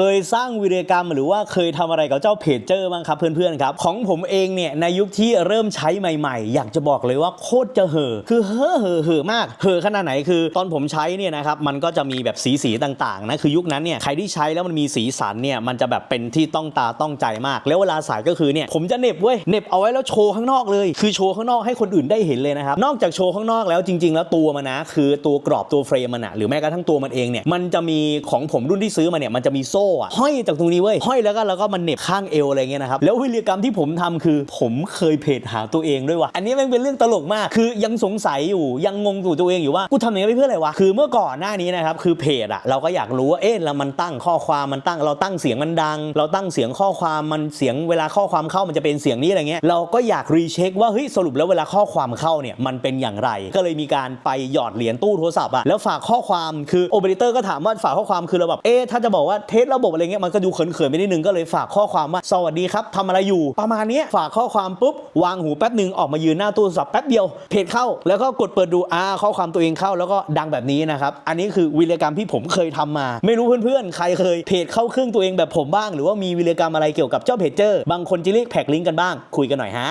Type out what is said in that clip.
เคยสร้างวีรกรรม หรือว่าเคยทำอะไรกับเจ้าเพจเจอร์บ้างครับเพื่อนๆครับของผมเองเนี่ยในยุคที่เริ่มใช้ใหม่ ๆ อยากจะบอกเลยว่าโคตรจะเห่อคือเห่อเห่อเห่อมากเห่อขนาดไหนคือ ตอนผมใช้เนี่ยนะครับมันก็จะมีแบบสีสีๆต่างๆนะคือยุคนั้นเนี่ยใครที่ใช้แล้วมันมีสีสันเนี่ยมันจะแบบเป็นที่ต้องตาต้องใจมาก แล้วเวลาสายก็คือเนี่ยผมจะเน็บเว้ยเน็บเอาไว้แล้วโชว์ข้างนอกเลย คือโชว์ข้างนอกให้คนอื่นได้เห็นเลยนะครับนอกจากโชว์ข้างนอกแล้วจริง ๆ แล้วตัวมันนะคือตัวกรอบตัวเฟรมมันอะหรือแม้กระทั่งตัวมันเองเนี่ยมันจะมีของผมรุ่นที่ซื้อมาเนี่ยมันจะมีโซ่อะห้อยจากตรงนี้เว้ยห้อยแล้วก็แล้วก็มันเหน็บข้างเอวอะไรเงี้ยนะครับแล้ววิรกรรมที่ผมทำคือผมเคยเพจหาตัวเองด้วยว่ะอันนี้ม่งเป็นเรื่องตลกมาก คือยังสงสัยอยู่ยังงงอยู่ตัวเองอยู่ว่ากูทำอย่างนี้ไปเพื่ออะไรวะคือเมื่อก่อนหน้านี้นะครับคือเพจอะเราก็อยากรู้ว่าเอ๊ะแล้วมันตั้งข้อความมันตั้งเราตั้งเสียงมันดัง เราตั้งเสียงข้อความมันเสียงเวลาข้อความเข้ามันจะเป็นเสียงนี้อะไรเงี้ยเราก็อยากรีเช็คว่าเฮ้ยสรุปแล้วเวลาข้อความเข้าเนี่ยมันเป็นอย่างไร ก็เลยมีการไปหยอดเหรียญตู้โทรศัพท์อะแล้วฝากข้อความคือโอเปอเรเตอร์ก็ถามว่าฝากข้อความคือเราแบบเอ๊ะถ้าจะบอกว่าเทสระบบอะไรเงี้ยมันก็ดูเขินๆไปนิดนึงก็เลยฝากข้อความว่าสวัสดีครับทำอะไรอยู่ ประมาณนี้ฝากข้อความปุ๊บวางหูแป๊บหนึ่งออกมายืนหน้าตู้โทรศัพท์แป๊บเดียวเพจเข้า แล้วก็กดเปิดดูอ่าข้อความตัวเองเข้าแล้วก็ดังแบบนี้นะครับอันนี้คือวิรกรรมที่ผมเคยทำมา ไม่รู้เพื่อนๆใครเคยเพจเข้าเครื่องตัวเองแบบผมบ้าง หรือว่ามีวิรกรรมอะไรเกี่ยวกับเจ้าเพจเจอร์บางคนจะเรียกแพ็กลิงก์กันบ้างคุยกันหน่อยฮะ